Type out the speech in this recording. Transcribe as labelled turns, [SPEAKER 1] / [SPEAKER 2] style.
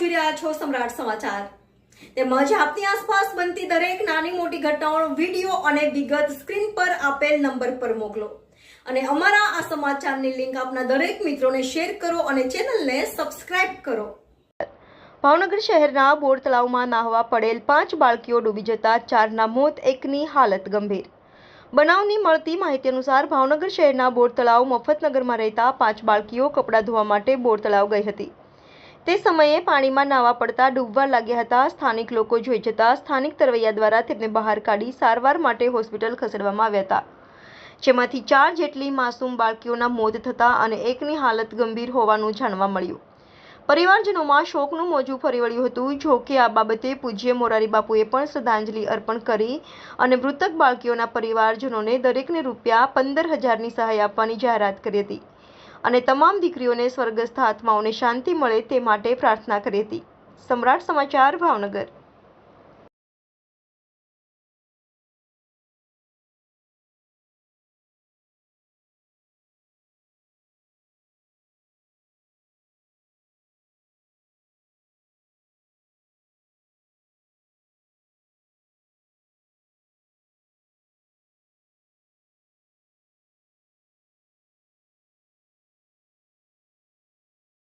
[SPEAKER 1] જોઈ રહ્યા છો સમ્રાટ સમાચાર. તેમજ આપની આસપાસ બનતી દરેક નાની મોટી ઘટનાઓનો વીડિયો અને વિગત સ્ક્રીન પર આપેલ નંબર પર મોકલો. અને અમારા આ સમાચારની લિંક આપના દરેક મિત્રોને શેર કરો અને ચેનલને સબસ્ક્રાઇબ કરો. ભાવનગર શહેરના બોર તળાવમાં નાહવા પડેલ પાંચ બાળકીઓ ડૂબી જતા ચારના મોત એકની હાલત ગંભીર. બનાવની મળતી માહિતી અનુસાર ભાવનગર શહેરના બોર તળાવ મફતનગરમાં રહેતા પાંચ બાળકીઓ કપડાં ધોવા માટે બોર તળાવ ગઈ હતી. તે સમયે પાણીમાં નાવા પડતા ડૂબવા લાગ્યા હતા. સ્થાનિક લોકો જોઈ જતા સ્થાનિક તરવૈયા દ્વારા તેમને બહાર કાઢી સારવાર માટે હોસ્પિટલ ખસેડવામાં આવ્યા હતા. જેમાંથી ચાર જેટલી માસૂમ બાળકીઓના મોત થતા અને એકની હાલત ગંભીર હોવાનું જાણવા મળ્યું. પરિવારજનોમાં શોકનું મોજું ફરી વળ્યું હતું. જો કે આ બાબતે પૂજ્ય મોરારી બાપુએ પણ શ્રદ્ધાંજલિ અર્પણ કરી અને મૃતક બાળકીઓના પરિવારજનોને દરેકને રૂપિયા પંદર હજારની સહાય આપવાની જાહેરાત કરી હતી. અને તમામ દીકરીઓને સ્વર્ગસ્થ આત્માઓને શાંતિ મળે તે માટે પ્રાર્થના કરી હતી. સમ્રાટ સમાચાર ભાવનગર.